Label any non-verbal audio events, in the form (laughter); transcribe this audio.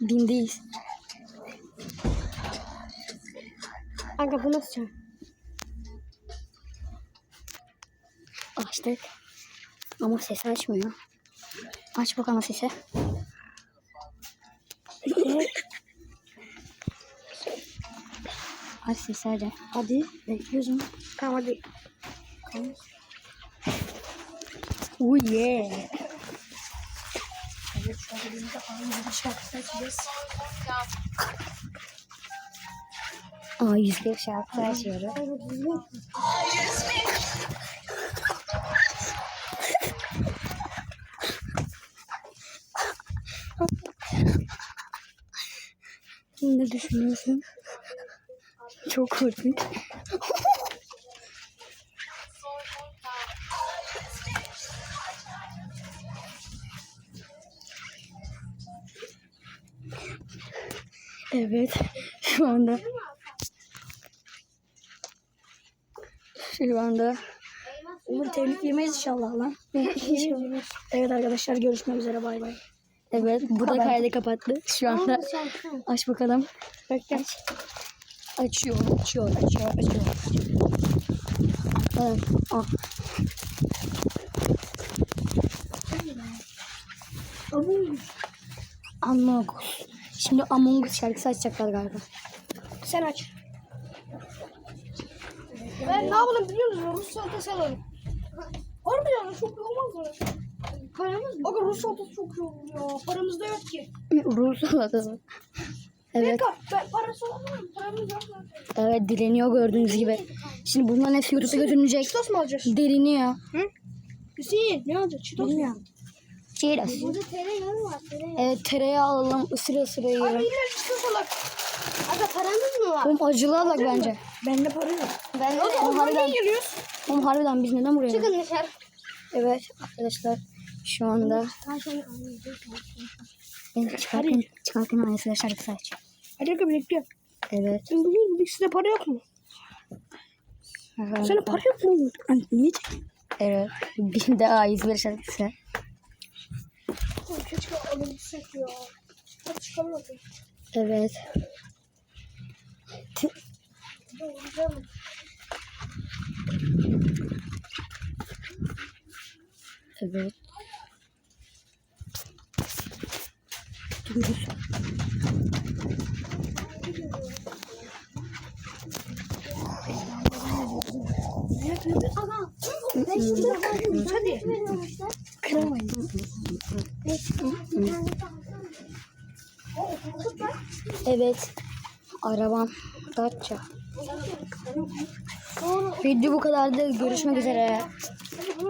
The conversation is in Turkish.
Bindeyiz. Aga bu nasıl çay? Açtık. Ama sesi açmıyor. Aç bakalım sesi. (laughs) Aç sesi hadi. Hadi bekliyoruz. Tamam hadi. Tamam. Oh yeah. Evet şu anda biz de aynı bir şarkı açacağız. Aa 101 şarkı açıyoruz. Ne düşünüyorsun? Çok korkunç. Evet, şu anda şu anda Umur tebrik yemeyiz inşallah lan. evet arkadaşlar görüşmek üzere bay bay. Evet, bu da kaydı kapattı. Şu anda aç bakalım. Bekle. Aç. Açıyor, açıyor, açıyor, açıyor. Evet, ah. Among Us. Şimdi Among Us şarkısı açacaklar galiba. Sen aç. Ben ne yapalım biliyor musun? Rus salatası alalım. Harbi yani çok iyi olmaz mı? Paramız mı? Aga Rus salatası çok iyi olur ya. Paramız da yok ki. Rus salatası. Evet, Kanka ben parası. Paramız yok zaten. evet direniyor gördüğünüz gibi. Şimdi bunların hepsi YouTube'a götürülecek. Çitos mu alacağız? Deriniyor. Hüseyin ne alacağız? Çitos mu? Bilmiyorum. Cheers. Burada tereyağı var. Tereyağı. Evet tereyağı alalım ısıra ısıra Abi yiyelim. yine çitos alak. Aga paramız mı var? Oğlum acılı alak bence. Bende para yok. Ben O zaman harbiden, geliyoruz? oğlum harbiden biz neden buraya? Çıkın dışarı. Evet arkadaşlar şu anda ben çıkarken, çıkarken aynısıyla şarkısı açıyor. Hadi aga birlikte. Evet. Sen bugün sizde para yok mu? Senin para yok mu? Niye çekin? Evet. (laughs) Bir de A101 şarkısı. Keşke alabilsek ya. Hadi çıkamadım. Evet. Doğru Evet. Aga. Hadi. Evet. Arabam. Dacia. Video bu kadardı. Görüşmek üzere.